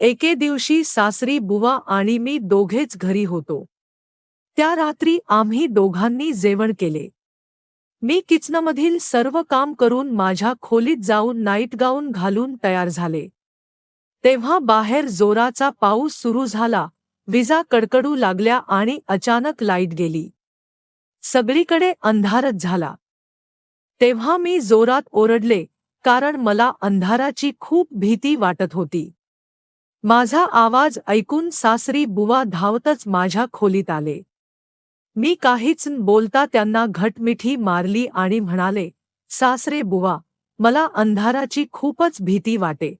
एके दिवशी सासरी बुवा आणि मी दोघेच घरी होतो. त्या रात्री आम्ही दोघांनी जेवण केले. मी किचनमधील सर्व काम करून माझ्या खोलीत जाऊन नाईट गाऊन घालून तयार झाले. तेव्हा बाहेर जोराचा पाऊस सुरू झाला विजा कडकडू लागल्या आणि अचानक लाइट गेली. सगळीकडे अंधारच झाला. तेव्हा मी जोरात ओरडले कारण मला अंधाराची खूप भीती वाटत होती. माझा आवाज ऐकून सासरी बुवा धावतच माझ्या खोलीत आले. मी काहीच बोलता त्यांना घटमिठी मारली आणि म्हणाले सासरे बुवा मला अंधाराची खूपच भीती वाटे.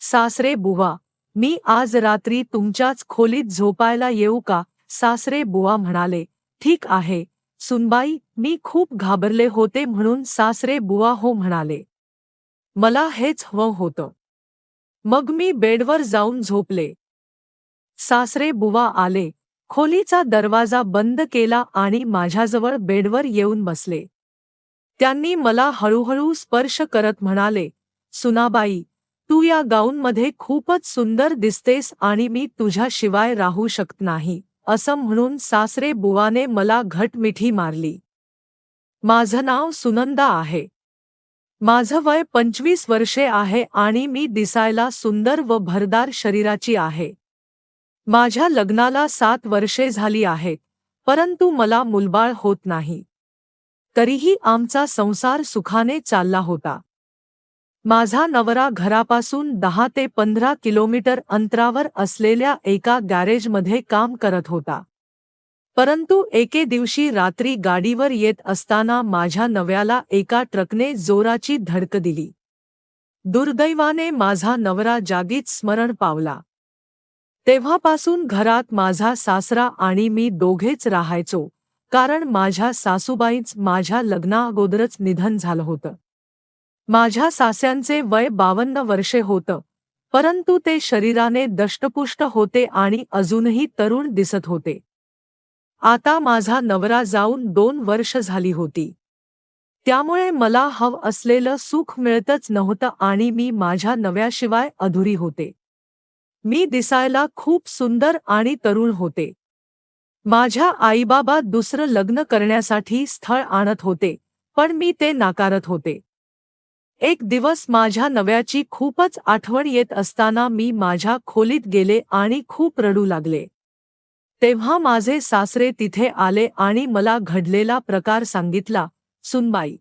सासरे बुवा मी आज रात्री तुमच्याच खोलीत झोपायला येऊ का? सासरे बुवा म्हणाले ठीक आहे. सुनबाई मी खूप घाबरले होते म्हणून सासरे बुवा हो म्हणाले. मला हेच हवं होतं. मग मी बेडवर जाऊन झोपले. सासरे बुवा आले. खोलीचा दरवाजा बंद केला आणि माझ्याजवळ बेडवर येऊन बसले. त्यांनी मला हळूहळू स्पर्श करत म्हणाले सुनाबाई तू या गाऊनमध्ये खूपच सुंदर दिसतेस आणि मी तुझ्याशिवाय राहू शकत नाही असं म्हणून सासरे बुवाने मला घटमिठी मारली. माझं नाव सुनंदा आहे. माझं वय पंचवीस वर्षे आहे आणि मी दिसायला सुंदर व भरदार शरीराची आहे. माझ्या लग्नाला सात वर्षे झाली आहेत परंतु मला मुलबाळ होत नाही. तरीही आमचा संसार सुखाने चालला होता. माझा नवरा घरापासून दहा ते पंधरा किलोमीटर अंतरावर असलेल्या एका गॅरेजमध्ये काम करत होता. परंतु एके दिवशी रात्री गाडीवर येत असताना माझ्या नव्याला एका ट्रकने जोराची धडक दिली. दुर्दैवाने माझा नवरा जागीच स्मरण पावला. तेव्हापासून घरात माझा सासरा आणि मी दोघेच राहायचो कारण माझ्या सासूबाईंच माझ्या लग्नाअगोदरच निधन झालं होतं. माझ्या सास्यांचे वय बावन्न वर्षे होतं परंतु ते शरीराने दष्टपुष्ट होते आणि अजूनही तरुण दिसत होते. आता माझा नवरा जाऊन दोन वर्ष झाली होती. त्यामुळे मला हव असलेलं सुख मिळतच नव्हतं आणि मी माझ्या नव्याशिवाय अधुरी होते. मी दिसायला खूप सुंदर आणि तरुण होते. माझ्या आईबाबा दुसरं लग्न करण्यासाठी स्थळ आणत होते पण मी ते नाकारत होते. एक दिवस माझ्या नव्याची खूपच आठवण येत असताना मी माझ्या खोलीत गेले आणि खूप रडू लागले. तेव्हा माझे सासरे तिथे आले आणि मला घडलेला प्रकार सांगितला सुनबाई.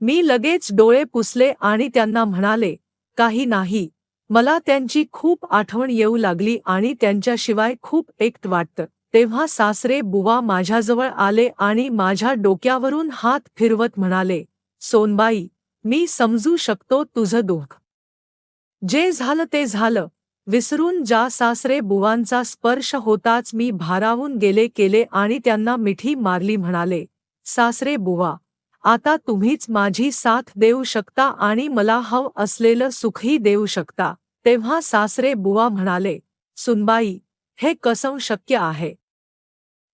मी लगेच डोळे पुसले आणि त्यांना म्हणाले काही नाही. मला त्यांची खूप आठवण येऊ लागली आणि त्यांच्याशिवाय खूप एकट वाटतं तेव्हा सासरे बुवा माझ्याजवळ आले आणि माझ्या डोक्यावरून हात फिरवत म्हणाले सोनबाई मी समजू शकतो तुझं दुःख. जे झालं ते झालं. विसरून जा सासरे बुवांचा स्पर्श होताच मी भारावून गेले केले आणि त्यांना मिठी मारली म्हणाले सासरे बुवा आता तुम्हीच माझी साथ देऊ शकता आणि मला हव असलेलं सुखही देऊ शकता. तेव्हा सासरे बुवा म्हणाले सुनबाई हे कसं शक्य आहे?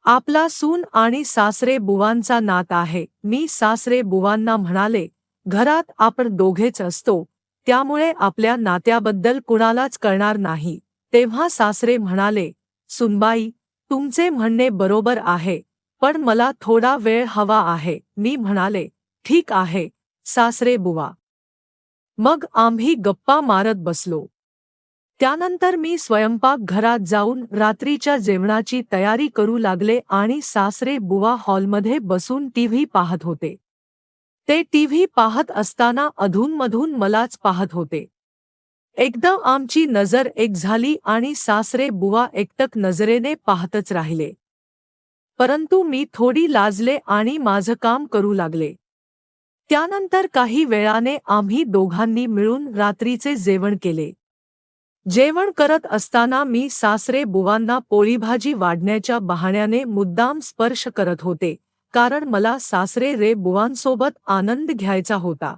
आपला सून आणि सासरे बुवांचा नात आहे. मी सासरे बुवांना म्हणाले घरात आपण दोघेच असतो त्यामुळे आपल्या नात्याबद्दल कुणालाच कळणार नाही. तेव्हा सासरे म्हणाले सुनबाई तुमचे म्हणणे बरोबर आहे पण मला थोडा वेळ हवा आहे. मी म्हणाले ठीक आहे सासरे बुवा. मग आम्ही गप्पा मारत बसलो. त्यानंतर मी स्वयंपाक घरात जाऊन रात्रीच्या जेवणाची तयारी करू लागले आणि सासरे बुवा हॉलमध्ये बसून टीव्ही पाहत होते. ते टीव्ही पाहत असताना अधूनमधून मलाच पाहत होते. एकदम आमची नजर एक झाली आणि सासरे बुवा एकटक नजरेने पाहतच राहिले. परंतु मी थोडी लाजले आणि माझं काम करू लागले. त्यानंतर काही वेळाने आम्ही दोघांनी मिळून रात्रीचे जेवण केले. जेवण करत असताना मी सासरे बुवांना पोळीभाजी वाढण्याच्या बहाण्याने मुद्दाम स्पर्श करत होते. कारण मला सासरे रे बुवांसोबत आनंद घ्यायचा होता.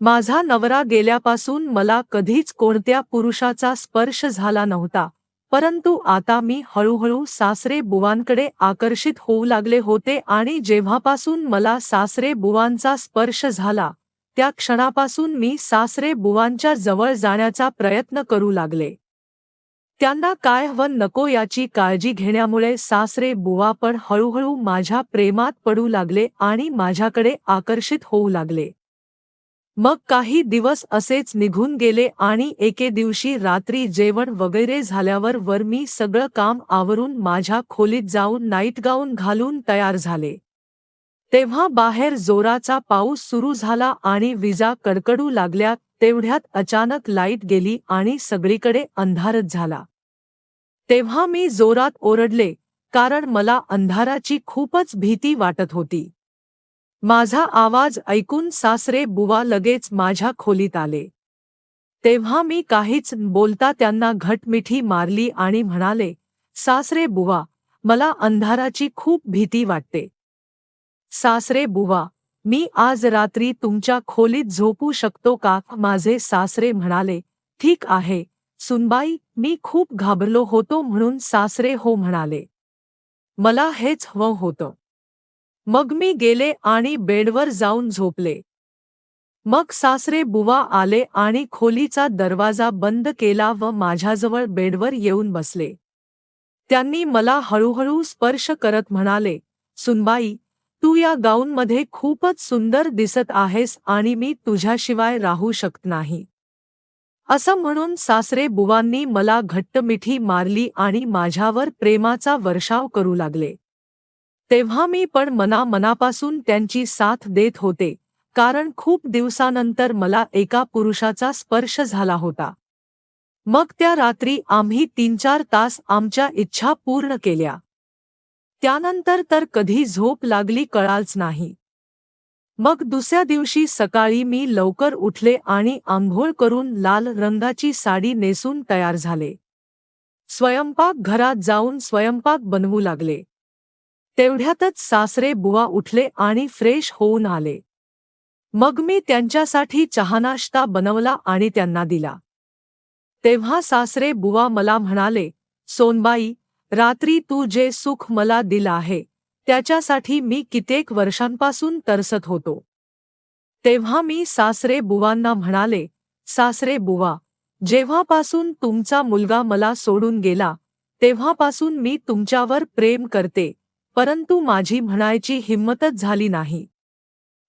माझा नवरा गेल्यापासून मला कधीच कोणत्या पुरुषाचा स्पर्श झाला नव्हता परंतु आता मी हळूहळू सासरे बुवांकडे आकर्षित होऊ लागले होते आणि जेव्हापासून मला सासरे बुवांचा स्पर्श झाला त्या क्षणापासून मी सासरे बुवांच्या जवळ जाण्याचा प्रयत्न करू लागले. त्यांना काय हवं नको याची काळजी घेण्यामुळे सासरे बुवा पण हळूहळू माझ्या प्रेमात पडू लागले आणि माझ्याकडे आकर्षित होऊ लागले. मग काही दिवस असेच निघून गेले आणि एके दिवशी रात्री जेवण वगैरे झाल्यावर वर मी सगळं काम आवरून माझ्या खोलीत जाऊन नाईट गाऊन घालून तयार झाले. तेव्हा बाहेर जोराचा पाऊस सुरू झाला आणि विजा कडकडू लागल्या तेवढ्यात अचानक लाइट गेली आणि सगळीकडे अंधारच झाला. तेव्हा मी जोरात ओरडले कारण मला अंधाराची खूपच भीती वाटत होती. माझा आवाज ऐकून सासरे बुवा लगेच माझ्या खोलीत आले. तेव्हा मी काहीच बोलता त्यांना घटमिठी मारली आणि म्हणाले सासरे बुवा मला अंधाराची खूप भीती वाटते. सासरे बुवा मी आज रात्री तुमच्या खोलीत झोपू शकतो का? माझे सासरे म्हणाले ठीक आहे. सुनबाई मी खूप घाबरलो होतो म्हणून सासरे हो म्हणाले. मला हेच हवं होतं. मग मी गेले आणि बेडवर जाऊन झोपले. मग सासरे बुवा आले आणि खोलीचा दरवाजा बंद केला व माझ्याजवळ बेडवर येऊन बसले. त्यांनी मला हळूहळू स्पर्श करत म्हणाले सुनबाई तू या गाऊनमध्ये खूपच सुंदर दिसत आहेस आणि मी तुझ्याशिवाय राहू शकत नाही. असं म्हणून सासरे बुवांनी मला घट्ट मिठी मारली आणि माझ्यावर प्रेमाचा वर्षाव करू लागले. तेव्हा मी पण मना मनापासून त्यांची साथ देत होते कारण खूप दिवसानंतर मला एका पुरुषाचा स्पर्श झाला होता. मग त्या रात्री आम्ही तीन चार तास आमच्या इच्छा पूर्ण केल्या. त्यानंतर तर कधी झोप लागली कळालच नाही. मग दुसऱ्या दिवशी सकाळी मी लवकर उठले आणि आंघोळ करून लाल रंगाची साडी नेसून तयार झाले. स्वयंपाक घरात जाऊन स्वयंपाक बनवू लागले. तेवढ्यातच सासरे बुवा उठले आणि फ्रेश होऊन आले. मग मी त्यांच्यासाठी चहानाश्ता बनवला आणि त्यांना दिला. तेव्हा सासरे बुवा मला म्हणाले सोनबाई रात्री तू जे सुख मला दिलं आहे त्याच्यासाठी मी कित्येक वर्षांपासून तरसत होतो. तेव्हा मी सासरे बुवांना म्हणाले सासरे बुवा जेव्हापासून तुमचा मुलगा मला सोडून गेला तेव्हापासून मी तुमच्यावर प्रेम करते परंतु माझी म्हणायची हिंमतच झाली नाही.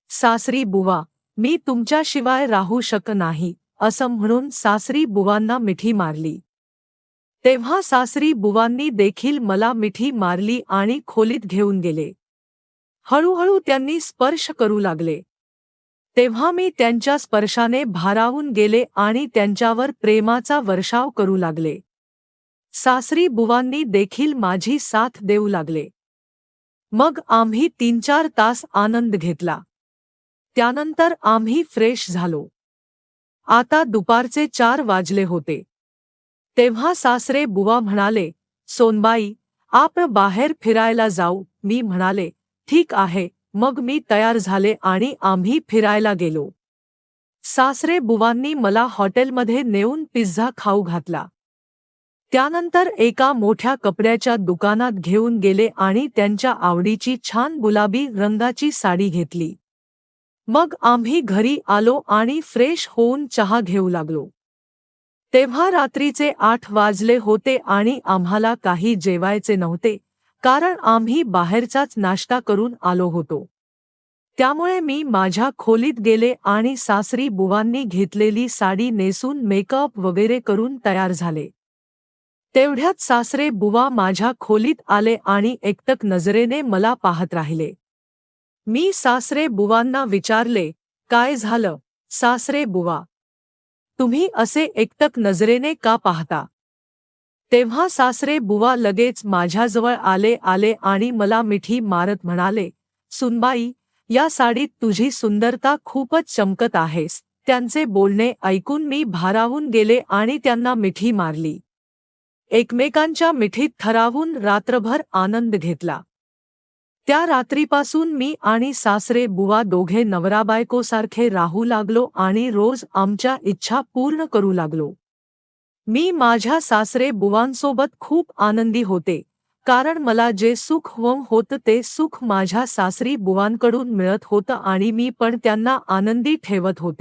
सासरी बुवा मी तुमच्याशिवाय राहू शक नाही असं म्हणून सासरी बुवांना मिठी मारली. तेव्हा सासरी बुवांनी देखील मला मिठी मारली आणि खोलीत घेऊन गेले. हळूहळू त्यांनी स्पर्श करू लागले. तेव्हा मी त्यांच्या स्पर्शाने भारावून गेले आणि त्यांच्यावर प्रेमाचा वर्षाव करू लागले. सासरी बुवांनी देखील माझी साथ देऊ लागले. मग आम्ही तीन चार तास आनंद घेतला. त्यानंतर आम्ही फ्रेश झालो. आता दुपारचे चार वाजले होते. तेव्हा सासरे बुवा म्हणाले सोनबाई आपण बाहेर फिरायला जाऊ. मी म्हणाले ठीक आहे. मग मी तयार झाले आणि आम्ही फिरायला गेलो. सासरे बुवांनी मला हॉटेलमध्ये नेऊन पिझ्झा खाऊ घातला. त्यानंतर एका मोठ्या कपड्याच्या दुकानात घेऊन गेले आणि त्यांच्या आवडीची छान गुलाबी रंगाची साडी घेतली. मग आम्ही घरी आलो आणि फ्रेश होऊन चहा घेऊ लागलो. तेव्हा रात्रीचे आठ वाजले होते आणि आम्हाला काही जेवायचे नव्हते कारण आम्ही बाहेरचाच नाश्ता करून आलो होतो. त्यामुळे मी माझ्या खोलीत गेले आणि सासरी बुवांनी घेतलेली साडी नेसून मेकअप वगैरे करून तयार झाले. तेवढ्यात सासरे बुवा माझ्या खोलीत आले आणि एकटक नजरेने मला पाहत राहिले. मी सासरे बुवांना विचारले काय झालं सासरे बुवा? तुम्ही असे एकटक नजरेने का पाहता? तेव्हा सासरे बुवा लगेच माझ्याजवळ आले आले आणि मला मिठी मारत म्हणाले सुनबाई या साडीत तुझी सुंदरता खूपच चमकत आहेस. त्यांचे बोलणे ऐकून मी भारावून गेले आणि त्यांना मिठी मारली. एकमेकांच्या मिठीत थरावून रात्रभर आनंद घेतला. त्या रात्रीपासून मी आणि सासरे बुवा दोघे नवरा बायकोसारखे राहू लागलो आणि रोज आमच्या इच्छा पूर्ण करू लागलो. मी माझ्या सासरे बुवांसोबत खूप आनंदी होते. कारण मला जे सुख हवं होतं ते सुख माझ्या सासरी बुवांकडून मिळत होतं आणि मी पण त्यांना आनंदी ठेवत होते.